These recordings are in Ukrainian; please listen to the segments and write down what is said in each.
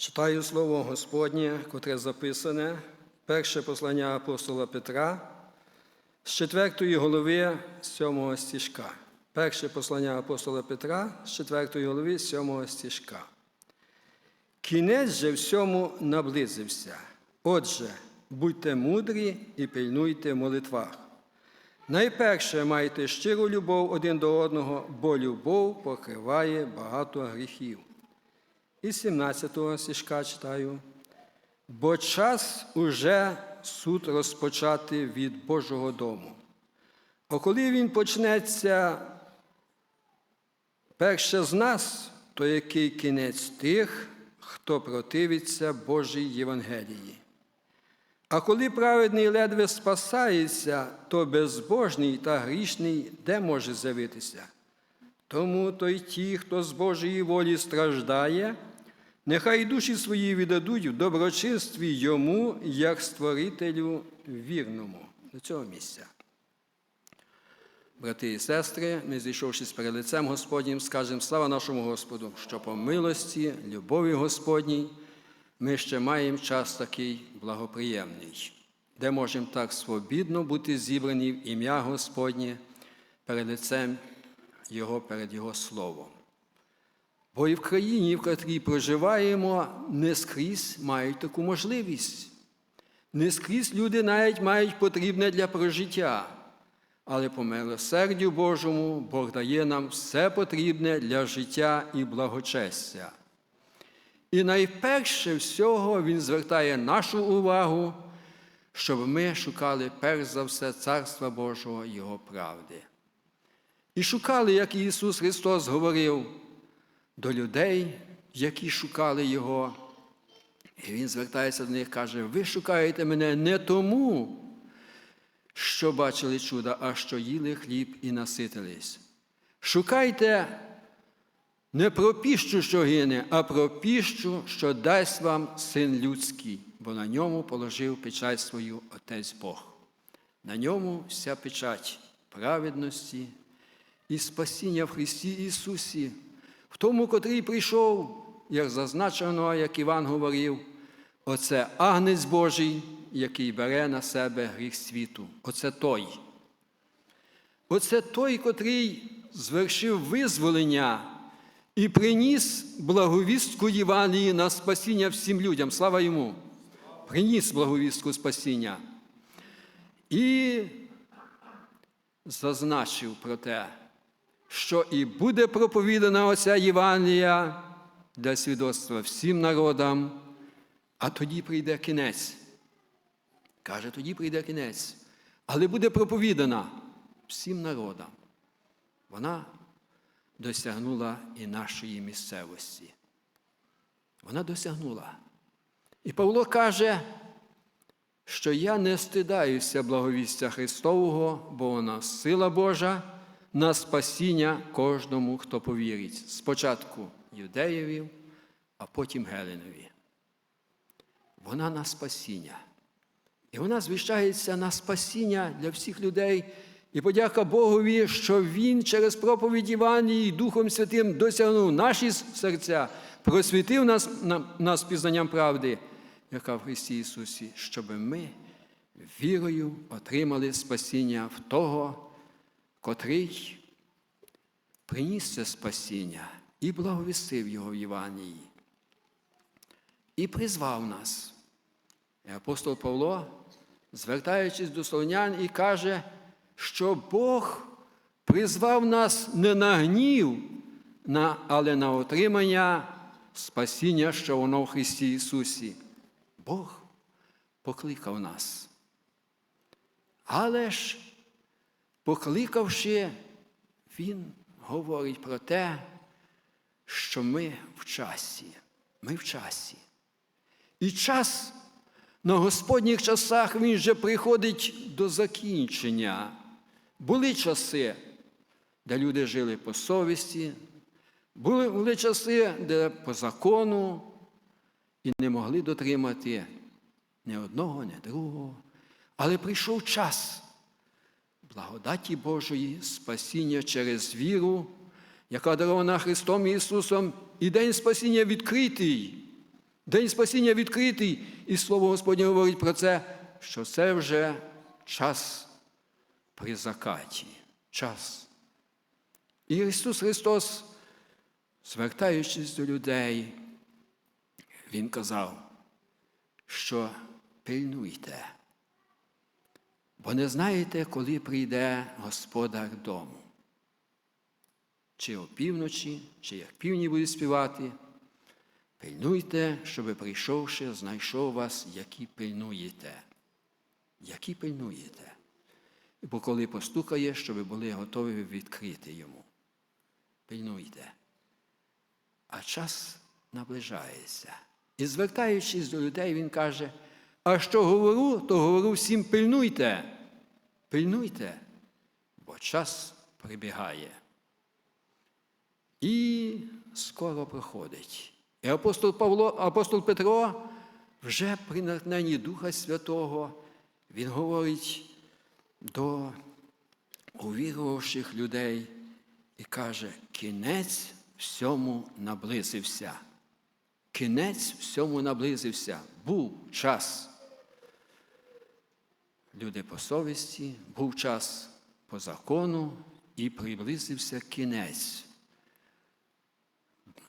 Читаю слово Господнє, котре записане, перше послання апостола Петра з 4 голови 7 стіжка. Перше послання апостола Петра з 4 голови 7 стіжка. Кінець же всьому наблизився. Отже, будьте мудрі і пильнуйте в молитвах. Найперше майте щиру любов один до одного, бо любов покриває багато гріхів. І 17-го стишка читаю. Бо час уже суд розпочати від Божого дому. А коли він почнеться перше з нас, то який кінець тих, хто противиться Божій Євангелії. А коли праведний ледве спасається, то безбожний та грішний де може з'явитися? Тому то й ті, хто з Божої волі страждає, нехай душі свої віддадуть в доброчинстві йому, як створителю вірному. До цього місця. Брати і сестри, ми, зійшовшись перед лицем Господнім, скажемо слава нашому Господу, що по милості, любові Господній ми ще маємо час такий благоприємний, де можемо так свобідно бути зібрані в ім'я Господнє перед лицем Його, перед Його Словом. Бо і в країні, в котрій проживаємо, не скрізь мають таку можливість. Не скрізь люди навіть мають потрібне для прожиття. Але по милосердю Божому Бог дає нам все потрібне для життя і благочестя. І найперше всього Він звертає нашу увагу, щоб ми шукали перш за все Царства Божого Його правди. І шукали, як Ісус Христос говорив, до людей, які шукали Його. І Він звертається до них каже: ви шукаєте мене не тому, що бачили чуда, а що їли хліб і наситились. Шукайте не про піщу, що гине, а про піщу, що дасть вам син людський, бо на ньому положив печать свою Отець Бог. На ньому вся печать праведності і спасіння в Христі Ісусі, в тому, котрий прийшов, як зазначено, як Іван говорив, оце агнець Божий, який бере на себе гріх світу. Оце той. Оце той, котрий звершив визволення і приніс благовістку Євангелії на спасіння всім людям. Слава йому! Приніс благовістку спасіння. І зазначив про те, що і буде проповідана оця Євангелія для свідоцтва всім народам, а тоді прийде кінець. Каже, тоді прийде кінець, але буде проповідана всім народам. Вона досягнула і нашої місцевості. Вона досягнула. І Павло каже, що я не стидаюся благовістя Христового, бо вона сила Божа на спасіння кожному, хто повірить. Спочатку юдеєві, а потім Геленові. Вона на спасіння. І вона звіщається на спасіння для всіх людей. І подяка Богові, що Він через проповідь Іванії Духом Святим досягнув наші серця, просвітив нас, нас пізнанням правди, яка в Христі Ісусі, щоб ми вірою отримали спасіння в того, котрий приніс це спасіння і благовістив Його в Євангелії. І призвав нас. І апостол Павло, звертаючись до словнян, і каже, що Бог призвав нас не на гнів, але на отримання спасіння, що воно в Христі Ісусі. Бог покликав нас. Але ж, покликавши, Він говорить про те, що ми в часі. Ми в часі. І час на Господніх часах він вже приходить до закінчення. Були часи, де люди жили по совісті, були, були часи, де по закону і не могли дотримати ні одного, ні другого. Але прийшов час благодаті Божої, спасіння через віру, яка дарована Христом Ісусом, і день спасіння відкритий День спасіння відкритий, і Слово Господнє говорить про це, що це вже час при закаті. Час. І Ісус Христос, звертаючись до людей, Він казав, що пильнуйте, бо не знаєте, коли прийде Господар дому. Чи опівночі, чи як півні буде співати. Пильнуйте, щоби прийшовши, знайшов вас, які пильнуєте. Які пильнуєте. Бо коли постукає, щоб були готові відкрити йому. Пильнуйте. А час наближається. І звертаючись до людей, він каже: а що говорю, то говорю всім пильнуйте. Пильнуйте, бо час прибігає. І скоро проходить. І апостол Павло, апостол Петро вже при натхненні Духа Святого, він говорить до увірувавших людей і каже, кінець всьому наблизився. Кінець всьому наблизився. Був час. Люди по совісті, був час по закону і приблизився кінець.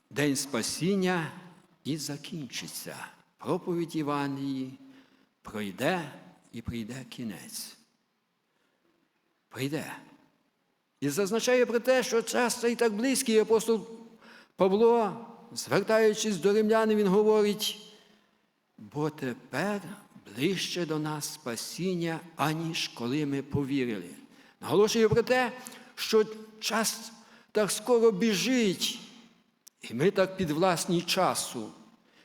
День спасіння і закінчиться. Проповідь Іванії пройде і прийде кінець. Прийде. І зазначає про те, що час цей так близький, апостол Павло, звертаючись до римляни, він говорить, бо тепер ближче до нас спасіння, аніж коли ми повірили. Наголошує про те, що час так скоро біжить. І ми так під власні часу.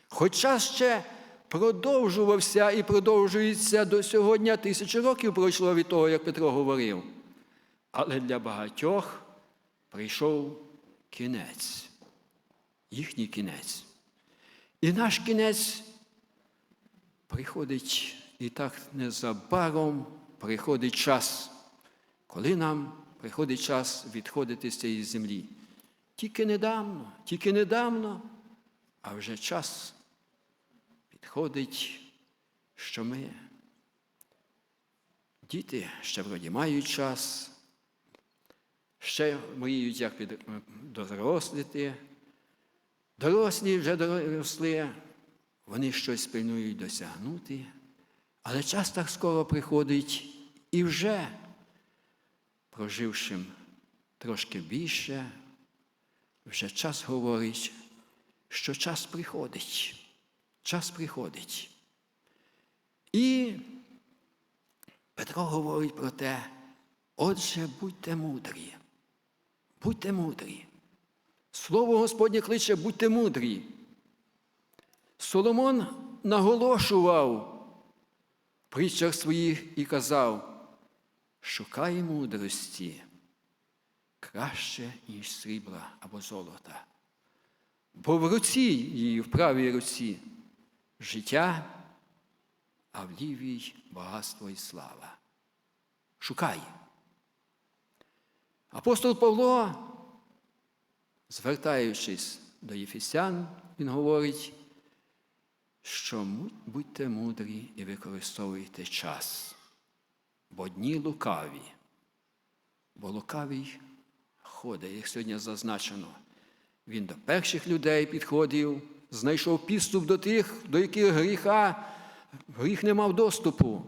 Хоча ще продовжувався і продовжується до сьогодні тисячі років пройшло від того, як Петро говорив. Але для багатьох прийшов кінець, їхній кінець. І наш кінець приходить і так незабаром приходить час, коли нам приходить час відходити з цієї землі. Тільки недавно, тільки недавно, а вже час підходить, що ми, діти ще вроді мають час, ще мріють, як піддорослити. дорослі вже доросли, вони щось планують досягнути, але час так скоро приходить і вже, прожившим трошки більше, вже час говорить, що час приходить. Час приходить. І Петро говорить про те, отже, будьте мудрі. Будьте мудрі. Слово Господнє кличе, будьте мудрі. Соломон наголошував в притчах своїх і казав, шукай мудрості краще, ніж срібла або золота. Бо в руці її, в правій руці життя, а в лівій багатство і слава. Шукай. Апостол Павло, звертаючись до Єфесян, він говорить, що будьте мудрі і використовуйте час, бо дні лукаві, бо лукавий ходить, як сьогодні зазначено. Він до перших людей підходив, знайшов підступ до тих, до яких гріха, гріх не мав доступу.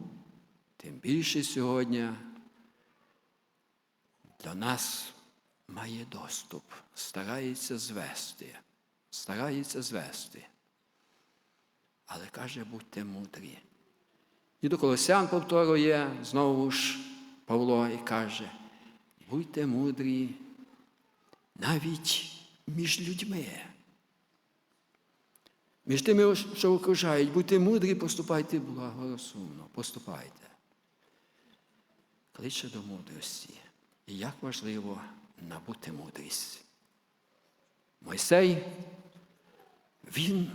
Тим більше сьогодні до нас має доступ, старається звести, старається звести. Але каже, будьте мудрі. І до Колосян повторює знову ж Павло і каже, будьте мудрі навіть між людьми. Між тими, що окружають, будьте мудрі, поступайте благорозумно, поступайте. Кличе до мудрості. І як важливо набути мудрість. Мойсей, він,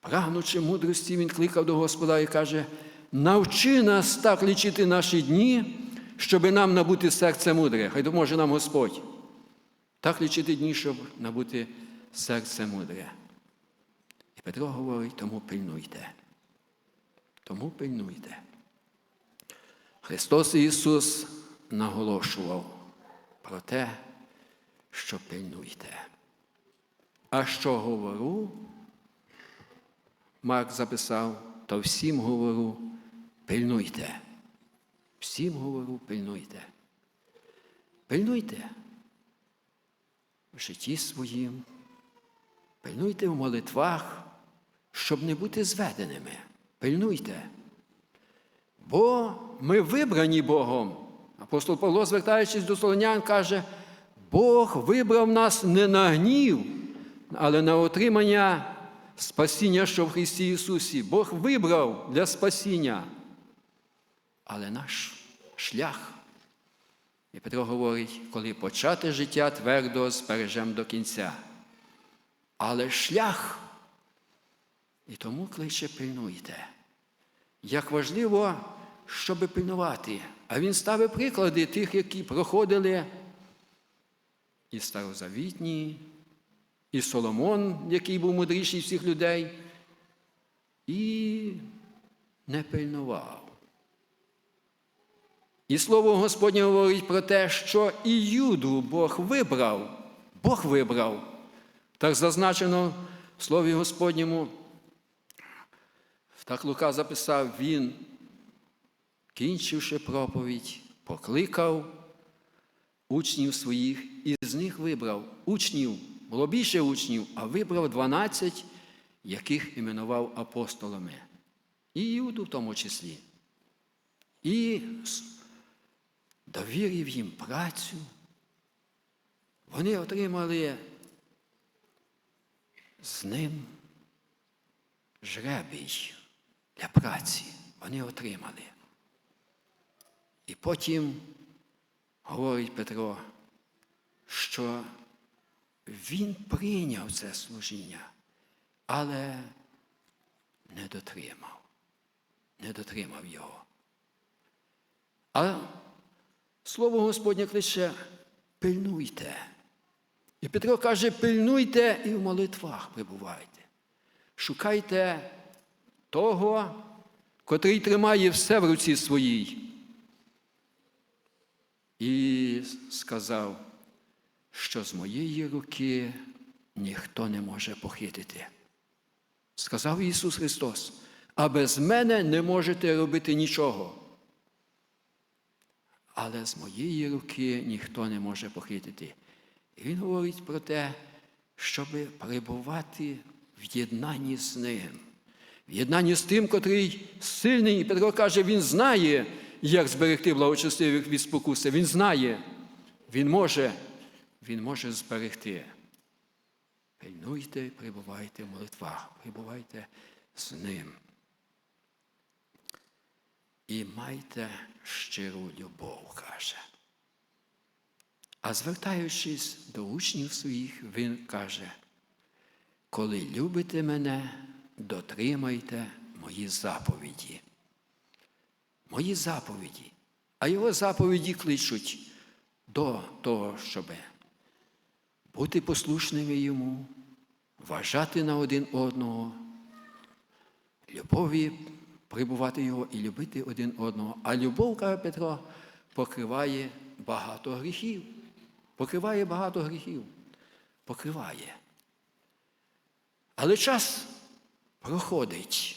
прагнучи мудрості, він кликав до Господа і каже, навчи нас так лічити наші дні, щоби нам набути серце мудре. Хай допоможе нам Господь. Так лічити дні, щоб набути серце мудре. І Петро говорить, тому пильнуйте. Тому пильнуйте. Христос Ісус наголошував про те, що пильнуйте. А що говорю, Марк записав, то всім говорю, пильнуйте. Всім говорю, пильнуйте. Пильнуйте в житті своїм, пильнуйте в молитвах, щоб не бути зведеними. Пильнуйте. Бо ми вибрані Богом. Апостол Павло, звертаючись до Солонян, каже, Бог вибрав нас не на гнів, але на отримання спасіння, що в Христі Ісусі. Бог вибрав для спасіння. Але наш шлях. І Петро говорить, коли почати життя твердо збережемо до кінця. Але шлях. І тому кличе пильнуйте. Як важливо, щоб пильнувати. А він ставить приклади тих, які проходили і старозавітні, і Соломон, який був мудріший всіх людей, і не пильнував. І слово Господнє говорить про те, що і Юду Бог вибрав, Бог вибрав. Так зазначено в Слові Господньому. Так Лука записав, він, кінчивши проповідь, покликав учнів своїх і з них вибрав учнів, було більше учнів, а вибрав 12, яких іменував апостолами. І Юду в тому числі. І довірив їм працю. Вони отримали з ним жребій для праці. Вони отримали. І потім говорить Петро, що він прийняв це служіння, але не дотримав, не дотримав його. А Слово Господнє кличе пильнуйте. І Петро каже, пильнуйте і в молитвах прибувайте. Шукайте того, котрий тримає все в руці своїй. І сказав, що з моєї руки ніхто не може похитити. Сказав Ісус Христос, а без мене не можете робити нічого але з моєї руки ніхто не може похитити. І він говорить про те, щоб перебувати в єднанні з ним, в єднанні з тим, котрий сильний. І Петро каже, він знає, як зберегти благочестивих від спокуси. Він знає, він може, він може зберегти. Пильнуйте, перебувайте в молитвах, перебувайте з ним і майте щиру любов, каже. А звертаючись до учнів своїх, він каже, коли любите мене, дотримайте мої заповіді. Мої заповіді. А його заповіді кличуть до того, щоб бути послушними йому, вважати на один одного, любові прибувати його і любити один одного. А любов, каже Петро, покриває багато гріхів. Покриває багато гріхів. Покриває. Але час проходить.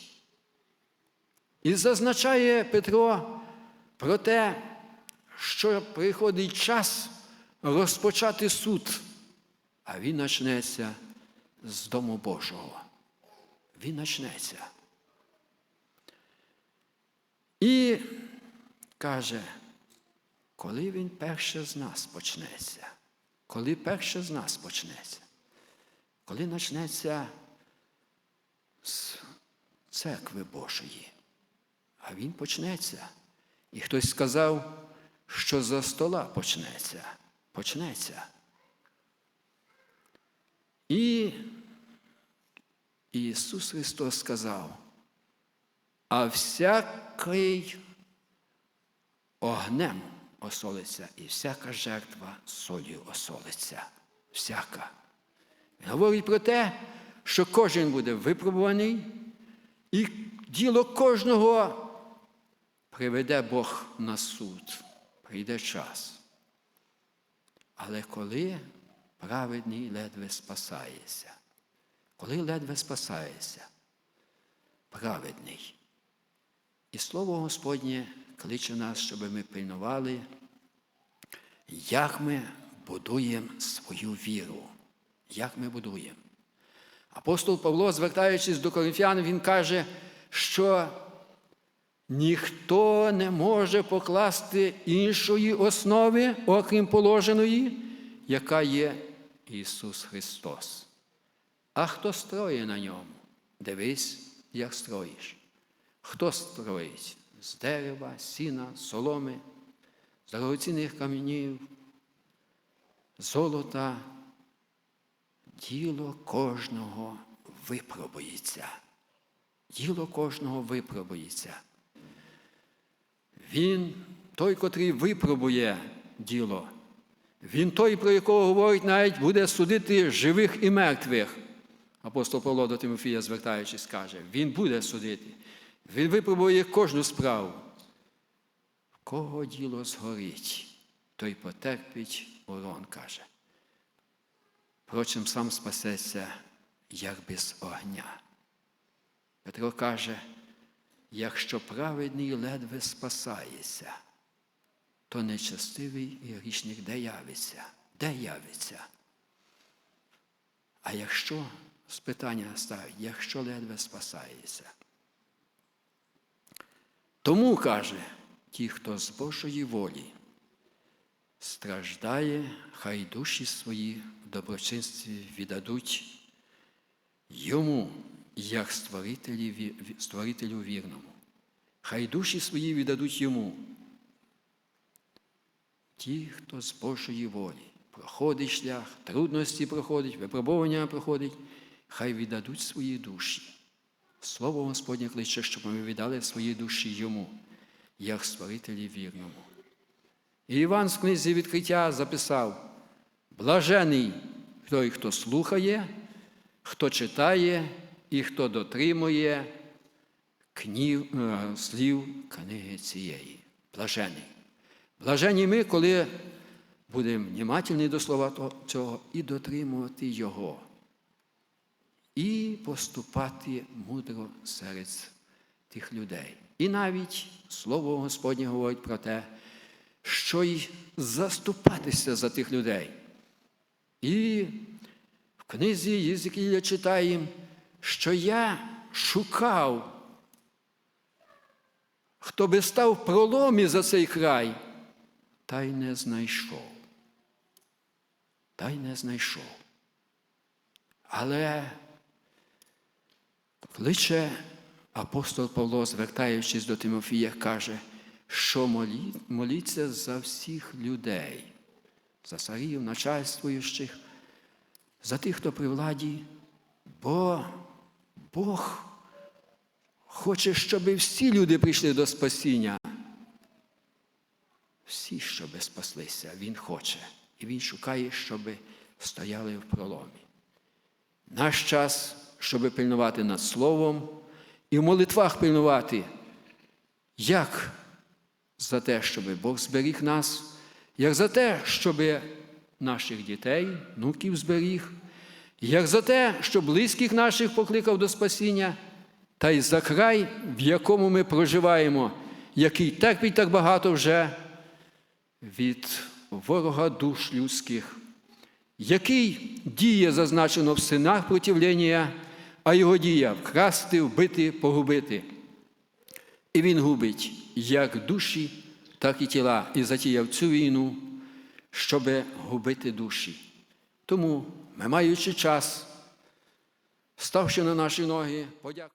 І зазначає Петро про те, що приходить час розпочати суд, а він почнеться з Дому Божого. Він почнеться. І каже, коли він перше з нас почнеться, коли перше з нас почнеться, коли почнеться з церкви Божої, а він почнеться. І хтось сказав, що за стола почнеться, почнеться. І Ісус Христос сказав, а всякий огнем осолиться, і всяка жертва солью осолиться. Всяка. Говорить про те, що кожен буде випробуваний, і діло кожного приведе Бог на суд. Прийде час. Але коли праведний ледве спасається, коли ледве спасається, праведний. І слово Господнє кличе нас, щоб ми пильнували, як ми будуємо свою віру. Як ми будуємо. Апостол Павло, звертаючись до коринфян, він каже, що ніхто не може покласти іншої основи, окрім положеної, яка є Ісус Христос. А хто строє на ньому? Дивись, як строїш. Хто строїть? З дерева, сіна, соломи, з дорогоцінних каменів, золота. Діло кожного випробується. Діло кожного випробується. Він той, котрий випробує діло. Він той, про якого говорить, навіть буде судити живих і мертвих. Апостол Павло до Тимофія, звертаючись, каже, він буде судити. Він випробує кожну справу. Кого діло згорить, той потерпить урон, каже. Впрочем, сам спасеться, як без огня. Петро каже, якщо праведний ледве спасається, то нечестивий і грішник де явиться? Де явиться? А якщо з питання ставить, якщо ледве спасається, тому каже, ті, хто з Божої волі страждає, хай душі свої в доброчинстві віддадуть йому, як створителю вірному. Хай душі свої віддадуть йому. Ті, хто з Божої волі проходить шлях, трудності проходить, випробування проходить, хай віддадуть свої душі. Слово Господнє кличе, щоб ми віддали свої душі йому, як створителі вірному. І Іван в книзі відкриття записав: блажений той, хто слухає, хто читає і хто дотримує кнів, е, слів книги цієї. Блажений. Блажені ми, коли будемо внимательні до слова цього і дотримувати Його, і поступати мудро серед тих людей. І навіть Слово Господнє говорить про те, що й заступатися за тих людей. І в книзі Єзикіля читаємо, що я шукав, хто би став проломі за цей край, та й не знайшов. Та й не знайшов. Але кличе апостол Павло, звертаючись до Тимофія, каже, що молі, моліться за всіх людей, за царів, начальствуючих, за тих, хто при владі, бо Бог хоче, щоб всі люди прийшли до спасіння. Всі, щоб спаслися, Він хоче. І Він шукає, щоб стояли в проломі. Наш час, щоб пильнувати над Словом і в молитвах пильнувати, як за те, щоб Бог зберіг нас, як за те, щоб наших дітей, внуків зберіг, як за те, щоб близьких наших покликав до спасіння, та й за край, в якому ми проживаємо, який терпить так багато вже від ворога душ людських, який діє зазначено в синах противлення, а його дія вкрасти, вбити, погубити. І він губить як душі, так і тіла, і затіяв цю війну, щоб губити душі. Тому, ми маючи час, ставши на наші ноги, подякуємо.